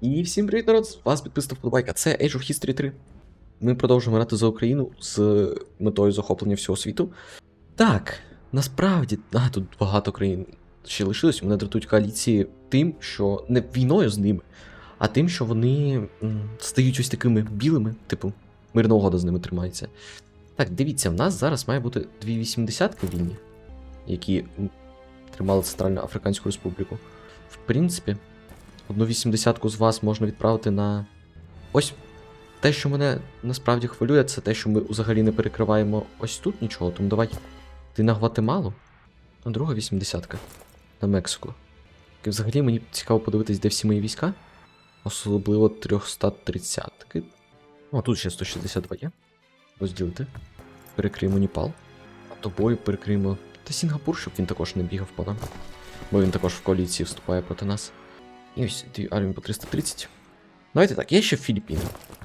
І всім привіт, народ! Вас підписав вподобайка. Це Age of History 3. Ми продовжуємо грати за Україну з метою захоплення всього світу. Так, насправді, а, тут багато країн ще лишилось. Мене дратують коаліції тим, що не війною з ними, а тим, що вони стають ось такими білими, типу, мирна угода з ними тримається. Так, дивіться, в нас зараз має бути дві вісімдесятки вільні, які тримали Центральну Африканську Республіку. В принципі, одну вісімдесятку з вас можна відправити на. Ось те, що мене насправді хвилює, це те, що ми взагалі не перекриваємо ось тут нічого. Тому давай ти на Гватемалу, а друга вісімдесятка на Мексику. І взагалі мені цікаво подивитись, де всі мої війська. Особливо 330-ки. О, тут ще 162 є. Розділити. Перекриємо Ніпал. А тобою перекриємо. Та Сінгапур, щоб він також не бігав по нам. Бо він також в коаліції вступає проти нас. І ось дві армії по 330. Давайте так, є ще Філіппіни,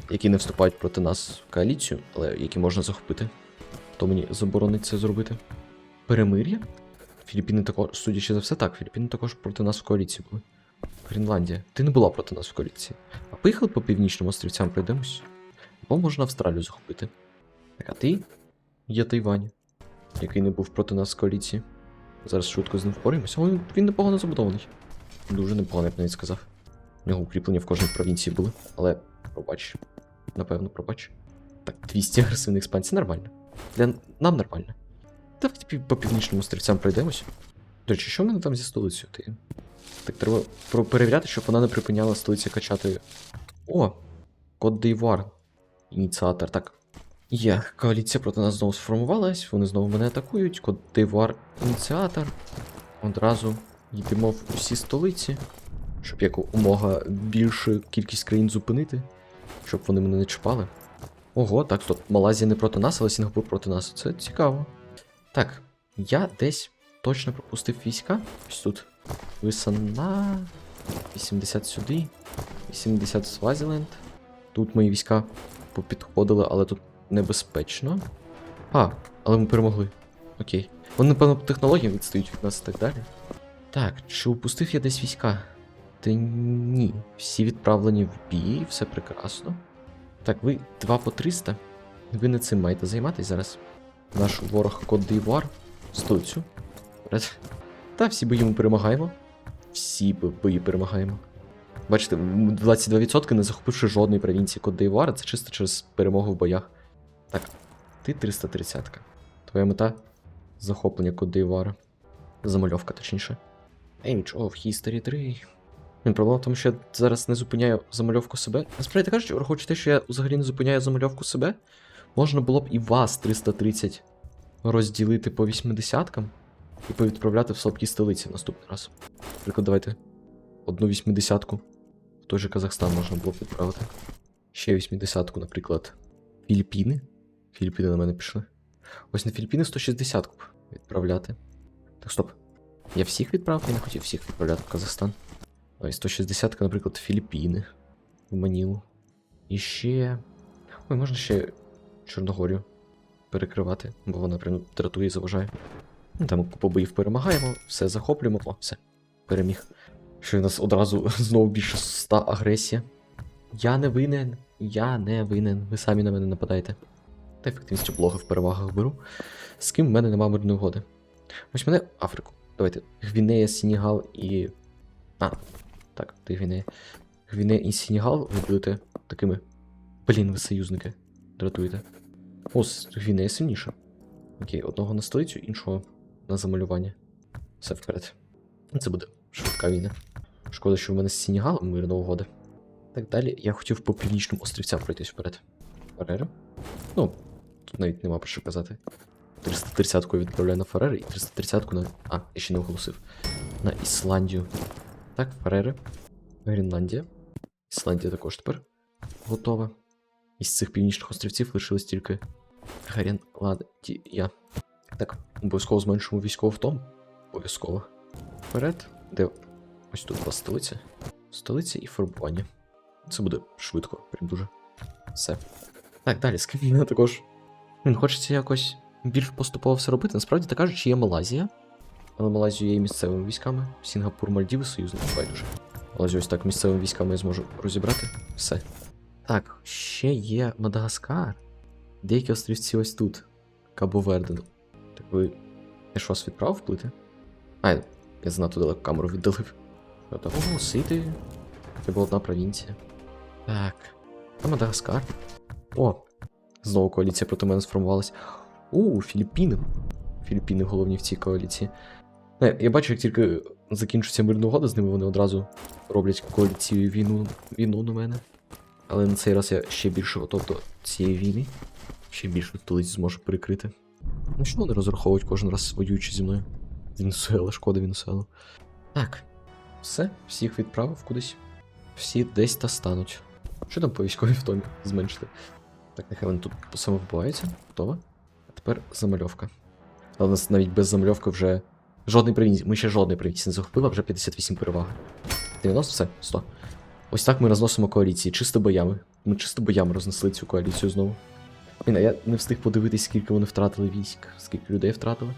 які не вступають проти нас в коаліцію, але які можна захопити. Хто мені заборонить це зробити? Перемир'я? Філіппіни також, судячи за все, так, Філіппіни також проти нас в коаліції були. Гренландія. Ти не була проти нас в коаліції. А поїхали по північним острівцям пройдемось. Або можна Австралію захопити. Так, а ти є Тайвань, який не був проти нас в коаліції. Зараз швидко з ним впораємося. Він, він непогано забудований. Дуже непогано, я б навіть сказав. У нього укріплення в кожній провінції були, але пробач. Напевно, пробач. Так, 200 агресивних експансій нормально. Для нам нормально. Давайте по північним острівцям пройдемось. До речі, що в мене там зі столицею? Ти? Так треба перевіряти, щоб вона не припиняла столиці качати. О! Код Дейвар. Ініціатор. Так. Є, коаліція проти нас знову сформувалась, вони знову мене атакують. Код Дейвар ініціатор. Одразу йдемо в усі столиці, щоб як умога більшу кількість країн зупинити, щоб вони мене не чіпали. Ого, так, стоп, Малайзія не проти нас, але Сінгапур проти нас. Це цікаво. Так, я десь точно пропустив війська. Ось тут. Висана. 80 сюди. 80 в Свазіленд. Тут мої війська попідходили, але тут небезпечно. А, але ми перемогли. Окей. Вони, напевно, по відстають від нас і так далі. Так, чи упустив я десь війська? Та ні. Всі відправлені в бій, все прекрасно. Так, ви 2 по 300. Ви не цим маєте займатися зараз. Наш ворог Код Д'Івуар. Вперед. Та всі бої ми перемагаємо. Всі бої перемагаємо. Бачите, 22% не захопивши жодної провінції Код Д'Івуара, це чисто через перемогу в боях. Так, ти 330-ка. Твоя мета захоплення Код Д'Івуара. Замальовка, точніше. Age of History 3. Блін, Проблема в тому, що я зараз не зупиняю замальовку себе. Насправді кажучи, враховуючи те, що я взагалі не зупиняю замальовку себе, можна було б і вас 330 розділити по 80-кам і повідправляти в слабкі столиці наступний раз. Наприклад, давайте одну 80-ку в той же Казахстан можна було б відправити. Ще 80-ку, наприклад, Філіппіни. Філіппіни на мене пішли. Ось на Філіппіни 160-ку відправляти. Так, стоп. Я всіх відправив, я не хотів всіх відправляти в Казахстан. Ось 160, наприклад, Філіппіни. В Манілу. І ще. Ой, можна ще Чорногорію перекривати, бо вона прям дратує і заважає. Там купу боїв перемагаємо, все захоплюємо. О, все. Переміг. Що в нас одразу знову більше 100 агресія. Я не винен, я не винен. Ви самі на мене нападаєте. Та ефективність облоги в перевагах беру. З ким в мене нема мирної угоди. Ось мене Африку. Давайте. Гвінея, Сенігал і. А, так, ти Гвінея. Гвінея і Сенігал ви будете такими. Блін, ви союзники. Дратуєте. О, Гвінея сильніша. Окей, одного на столицю, іншого на замалювання. Все вперед. Це буде швидка війна. Шкода, що в мене з Сенігалом мирна угода. Так далі, я хотів по північним острівцям пройтись вперед. Фарери. Ну, тут навіть нема про що казати. 330-ку відправляю на Фарери і 330-ку на. А, я ще не оголосив. На Ісландію. Так, Фарери. Гренландія. Ісландія також тепер готова. Із цих північних острівців лишилось тільки Гренландія. Так, обов'язково зменшимо військову втому. Обов'язково. Вперед. Де. Ось тут вас столиця. Столиця і фарбування. Це буде швидко, прям дуже. Все. Так, далі, з також. Блін, хочеться якось більш поступово все робити. Насправді так кажучи, є Малайзія. Але Малайзію є місцевими військами. Сінгапур, Мальдіви, союзники, байдуже. Але ось так місцевими військами я зможу розібрати. Все. Так, ще є Мадагаскар. Деякі острівці ось тут. Кабо Верден. Так ви. Я ж вас відправив вплити? А, я занадто далеко камеру віддалив. Тобто оголосити. Це була одна провінція. Так. А Мадагаскар. О! Знову коаліція проти мене сформувалась. У, Філіппіни. Філіппіни головні в цій коаліції. Не, я бачу, як тільки закінчиться мирна угода з ними, вони одразу роблять коаліцію війну, війну на мене. Але на цей раз я ще більше готов до цієї війни. Ще більше столиць зможу прикрити. Ну що вони розраховують кожен раз воюючи зі мною? Венесуела, шкода Венесуелу. Так. Все, всіх відправив кудись. Всі десь та стануть. Що там по військовій втомі зменшити? Так, нехай вони тут самовбиваються. Готово. Тепер замальовка. Але у нас навіть без замальовки вже. Жодний провінції. Ми ще жодної провінції не захопили, вже 58 переваги. 90, все, 100. Ось так ми розносимо коаліції, чисто боями. Ми чисто боями рознесли цю коаліцію знову. Блін, я не встиг подивитись, скільки вони втратили військ, скільки людей втратили.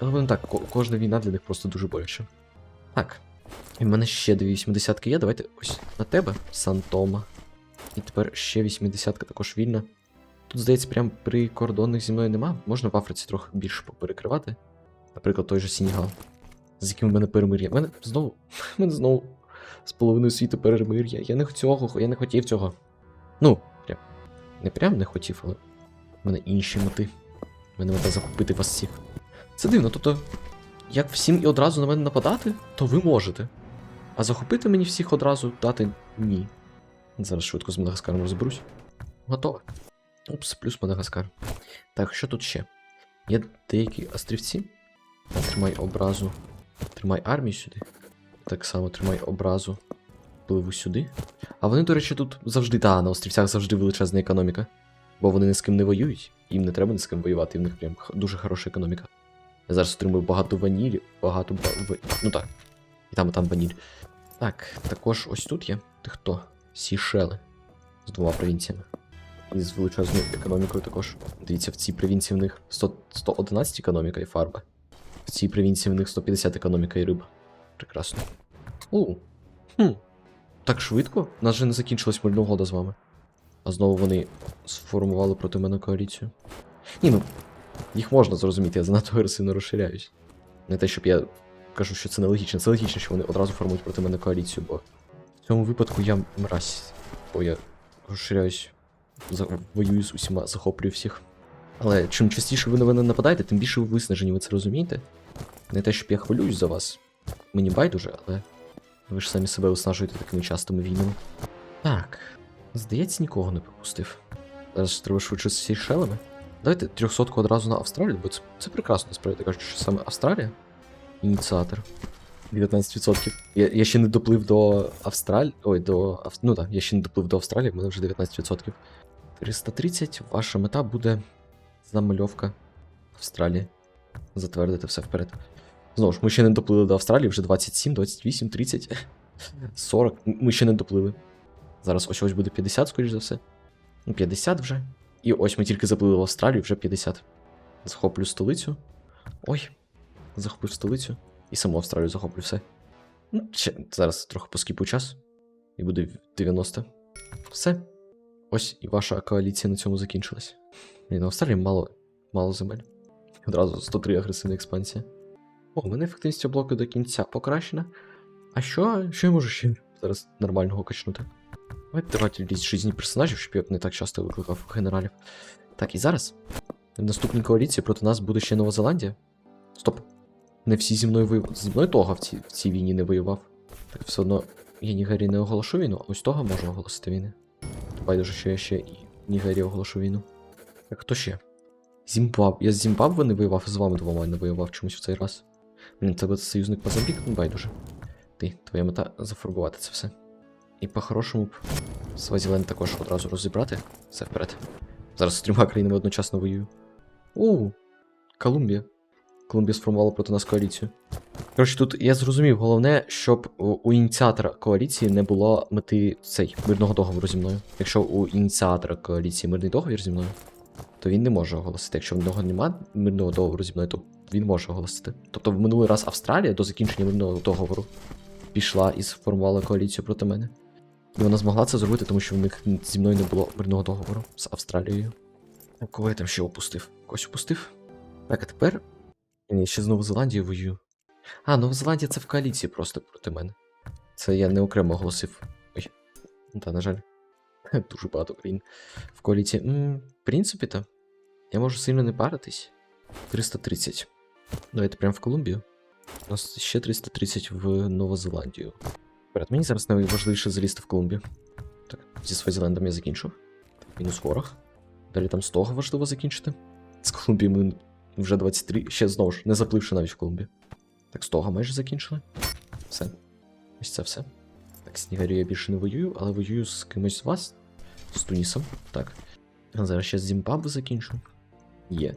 Але вони так, ко- кожна війна для них просто дуже боляче. Так. І в мене ще дві 80 є. Давайте ось на тебе, Сантома. І тепер ще 80-ка також вільна. Тут, здається, прям прикордонних зі мною нема. Можна в Африці трохи більше поперекривати. Наприклад, той же Сінігал. З яким в мене перемир'я. В мене знову. В мене знову з половиною світу перемир'я. Я не цього, я не хотів цього. Ну, прям. Не прям не хотів, але. В мене інші мети. В мене мета захопити вас всіх. Це дивно, тобто, як всім і одразу на мене нападати, то ви можете. А захопити мені всіх одразу дати ні. Зараз швидко з Мадагаскаром розберусь. Готово. Упс, плюс Мадагаскар. Так, що тут ще? Є деякі острівці. Тримай образу. Тримай армію сюди. Так само тримай образу. Пливу сюди. А вони, до речі, тут завжди, та, на острівцях завжди величезна економіка. Бо вони ні з ким не воюють. Їм не треба ні з ким воювати, в них прям дуже хороша економіка. Я зараз отримую багато ванілі, багато ба... Ну так. І там, і там ваніль. Так, також ось тут є. Ти хто? Сішели. З двома провінціями. І з величезною економікою також. Дивіться, в цій провінції в них 100, 111 економіка і фарба. В цій провінції в них 150 економіка і риба. Прекрасно. У. Хм. Так швидко? У нас же не закінчилась мирна угода з вами. А знову вони сформували проти мене коаліцію. Ні, ну. Їх можна зрозуміти, я занадто агресивно розширяюсь. Не те, щоб я кажу, що це нелогічно. Це логічно, що вони одразу формують проти мене коаліцію, бо в цьому випадку я мразь. Бо я розширяюсь. Воюю з усіма, захоплюю всіх. Але чим частіше ви на мене нападаєте, тим більше ви виснажені, ви це розумієте? Не те, щоб я хвилююсь за вас. Мені байдуже, але ви ж самі себе виснажуєте такими частими війнами. Так. Здається, нікого не пропустив. Зараз треба швидше з Сейшелами. Давайте трьохсотку одразу на Австралію, бо це, це прекрасно, насправді кажуть, що саме Австралія. Ініціатор. 19%. Я, я ще не доплив до Австралії. Ой, до. Ну так, я ще не доплив до Австралії, в мене вже 19%. 330. Ваша мета буде замальовка Австралії. Затвердити все вперед. Знову ж, ми ще не доплили до Австралії, вже 27, 28, 30, 40. Ми ще не доплили. Зараз ось ось буде 50, скоріш за все. Ну, 50 вже. І ось ми тільки заплили в Австралію, вже 50. Захоплю столицю. Ой. Захопив столицю. І саму Австралію захоплю все. Ну, ще, зараз трохи поскіпу час. І буде 90. Все. Ось і ваша коаліція на цьому закінчилась. Блін, в Австралії мало, мало земель. Одразу 103 агресивна експансія. О, у мене ефективність блоку до кінця покращена. А що? Що я можу ще зараз нормального качнути? Давайте давайте лізь персонажів, щоб я не так часто викликав генералів. Так, і зараз. В наступній коаліції проти нас буде ще Нова Зеландія. Стоп. Не всі зі мною воювали. Зі мною того в цій, в війні не воював. Так все одно я Нігерії не оголошу війну, а ось того можу оголосити війни. Байдуже, що я ще і Нігерії оголошу війну. Так, хто ще? Зімбаб. Я з Зімбабве не воював, з вами двома не воював чомусь в цей раз. Блін, тебе союзник Мозамбік, ну байдуже. Ти, твоя мета зафарбувати це все. І по-хорошому б Свазіленд також одразу розібрати. Все вперед. Зараз з трьома країнами одночасно воюю. У, Колумбія. Колумбія сформувала проти нас коаліцію. Коротше, тут я зрозумів, головне, щоб у, ініціатора коаліції не було мети цей мирного договору зі мною. Якщо у ініціатора коаліції мирний договір зі мною, то він не може оголосити. Якщо в нього немає мирного договору зі мною, то він може оголосити. Тобто в минулий раз Австралія до закінчення мирного договору пішла і сформувала коаліцію проти мене. І вона змогла це зробити, тому що в них зі мною не було мирного договору з Австралією. А Кого я там ще опустив? Когось опустив? Так, а тепер. Ні, ще з Новою Зеландією воюю. А, Нова Зеландія це в коаліції просто проти мене. Це я не окремо оголосив. Ой. Ну та, на жаль. Дуже багато країн в коаліції. М, в принципі, то я можу сильно не паритись. 330. Давайте прямо в Колумбію. У нас ще 330 в Нову Зеландію. Перед мені зараз найважливіше залізти в Колумбію. Так, зі Свазілендом я закінчив. Мінус ворог. Далі там з того важливо закінчити. З Колумбії ми вже 23, ще знову ж, не запливши навіть в Колумбію. Так, з того майже закінчили. Все. Ось це все. Так, Снігарю я більше не воюю, але воюю з кимось з вас. З Тунісом. Так. Зараз ще з Зімбабве закінчу. Є.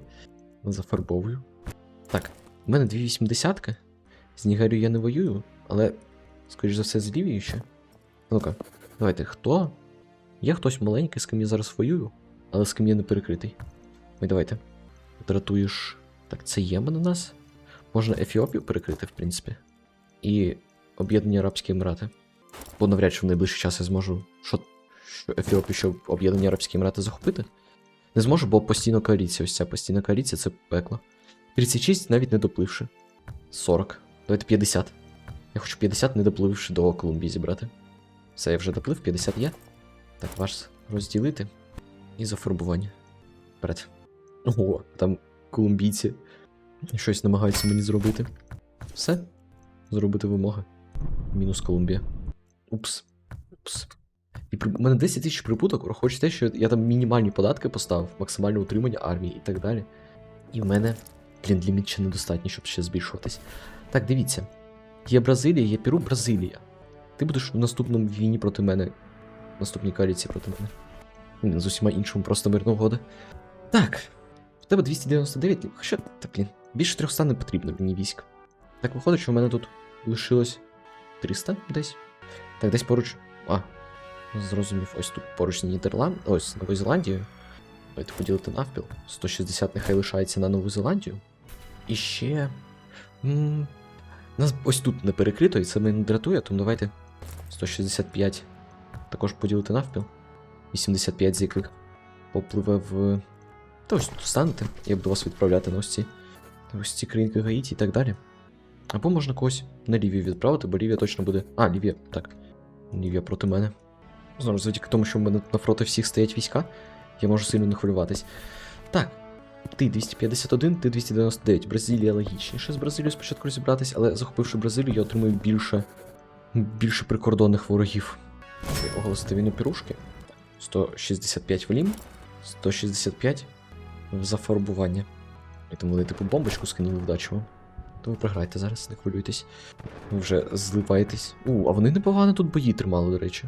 Зафарбовую. Так, у мене 280 З Нігарю я не воюю, але, скоріш за все, з Лівією ще. Ну-ка, давайте, хто? Є хтось маленький, з ким я зараз воюю, але з ким я не перекритий. Ой, давайте. Дратуєш. Так, це Ємен у нас. Можна Ефіопію перекрити, в принципі. І Об'єднані Арабські Емірати. Бо навряд чи в найближчий час я зможу. Що, що Ефіопію, щоб Об'єднані Арабські Емірати захопити? Не зможу, бо постійно коаліція. Ось ця постійна коаліція це пекло. 36 навіть не допливши. 40. Давайте 50. Я хочу 50, не допливши до Колумбії зібрати. Все, я вже доплив, 50 є. Так, ваш розділити. І зафарбування. Вперед. Ого, там колумбійці. Щось намагаються мені зробити. Все. Зробити вимоги. Мінус Колумбія. Упс. Упс. І при... у мене 10 тисяч прибуток, враховуючи те, що я там мінімальні податки поставив, максимальне утримання армії і так далі. І в мене, блін, ліміт ще недостатній, щоб ще збільшуватись. Так, дивіться. Є Бразилія, є Перу, Бразилія. Ти будеш в наступному війні проти мене. В наступній коаліції проти мене. З усіма іншими просто мирна угода. Так. В тебе 299, хоча, та блін, більше 300 не потрібно мені військ. Так виходить, що в мене тут лишилось 300 десь. Так, десь поруч. А, зрозумів, ось тут поруч Нідерланд. Ось з Новою Зеландією. Давайте поділити навпіл. 160 нехай лишається на Нову Зеландію. І ще. М, Нас ось тут не перекрито, і це мене дратує, тому давайте 165 також поділити навпіл. 85 з яких попливе в. Та ось тут станете, я буду вас відправляти на ось ці. Ось ці країнки Гаїті і так далі. Або можна когось на Лівію відправити, бо Лівія точно буде. А, Лівія, так. Лівія проти мене. Знову ж завдяки тому, що в мене навпроти всіх стоять війська, я можу сильно не хвилюватись. Так. Ти 251, ти 299. Бразилія логічніше з Бразилією спочатку розібратись, але захопивши Бразилію, я отримую більше. більше прикордонних ворогів. Оголосити війну пірушки. 165 в лім, 165 в зафарбування. І тому вони типу бомбочку скинули вдачу. То ви програйте зараз, не хвилюйтесь. Ви вже зливаєтесь. У, а вони непогано тут бої тримали, до речі.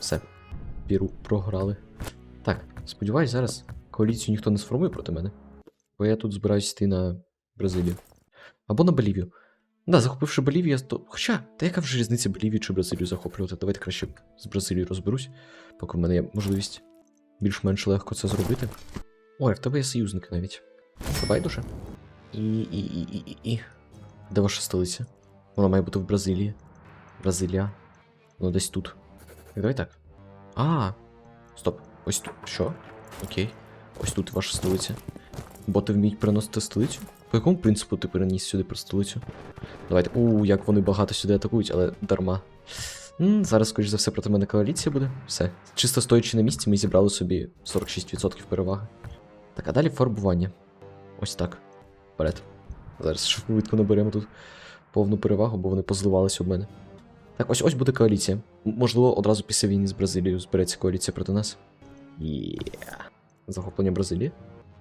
Все. Піру програли. Так, сподіваюсь, зараз коаліцію ніхто не сформує проти мене. Бо я тут збираюсь йти на Бразилію. Або на Болівію. Да, захопивши Болівію, то. Хоча, та яка вже різниця Болівію чи Бразилію захоплювати? Давайте краще з Бразилією розберусь, поки в мене є можливість більш-менш легко це зробити. Ой, в тебе є союзники навіть. Це байдуже. І, і, і, і, і, і. Де ваша столиця? Вона має бути в Бразилії. Бразилія. Ну, десь тут. Так, давай так. А. Стоп. Ось тут. Що? Окей. Ось тут ваша столиця. Боти вміють переносити столицю? По якому принципу ти переніс сюди про столицю? Давайте. У, як вони багато сюди атакують, але дарма. М, зараз, скоріш за все, проти мене коаліція буде. Все. Чисто стоячи на місці, ми зібрали собі 46% переваги. Так, а далі фарбування. Ось так. Вперед. Зараз швидко наберемо тут повну перевагу, бо вони позливалися об мене. Так, ось ось буде коаліція. Можливо, одразу після війни з Бразилією збереться коаліція проти нас. Є. Захоплення Бразилії.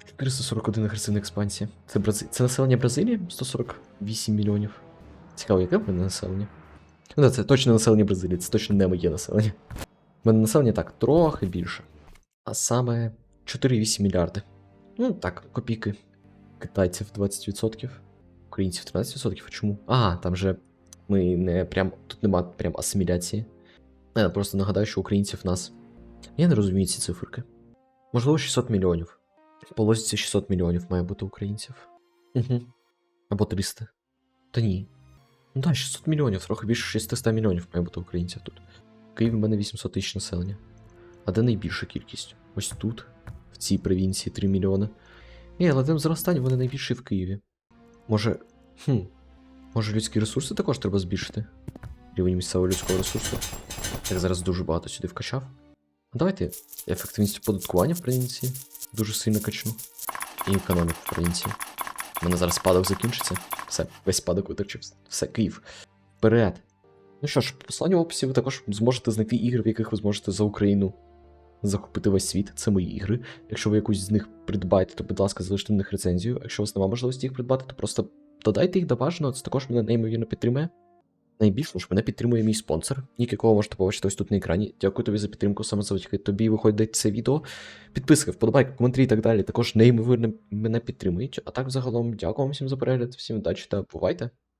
441 агресивна експансія. Це, Брази... це населення Бразилії? 148 мільйонів. Цікаво, яке в мене населення? Ну, да, це точно населення Бразилії, це точно не моє населення. У мене населення так, трохи більше. А саме 4,8 мільярди. Ну, так, копійки. Китайців 20%, українців 13%. А чому? А, там же ми не прям. Тут нема прям асиміляції. Я просто нагадаю, що українців нас. Я не розумію ці циферки. Можливо, 600 мільйонів. По логіці 600 мільйонів має бути українців. Угу. Або 300. Та ні. Ну так, 600 мільйонів, трохи більше 600 мільйонів має бути українців тут. В Києві в мене 800 тисяч населення. А де найбільша кількість? Ось тут, в цій провінції 3 мільйони. Ні, але тим зростання вони найбільші в Києві. Може. Хм. Може людські ресурси також треба збільшити? Рівень місцевого людського ресурсу. Так зараз дуже багато сюди вкачав. А давайте ефективність оподаткування в провінції дуже сильно качну. І економіку в провінції. У мене зараз спадок закінчиться. Все, весь спадок витрачив. Все, Київ. Вперед. Ну що ж, посланні в описі ви також зможете знайти ігри, в яких ви зможете за Україну захопити весь світ. Це мої ігри. Якщо ви якусь з них придбаєте, то, будь ласка, залиште на них рецензію. Якщо у вас немає можливості їх придбати, то просто додайте їх до бажаного, це також мене неймовірно підтримує. Найбільше ж мене підтримує мій спонсор, нік якого можете побачити ось тут на екрані. Дякую тобі за підтримку, саме завдяки тобі виходить це відео. Підписки, вподобайки, коментарі і так далі. Також неймовірно мене підтримують. А так, загалом, дякую вам всім за перегляд, всім удачі та бувайте!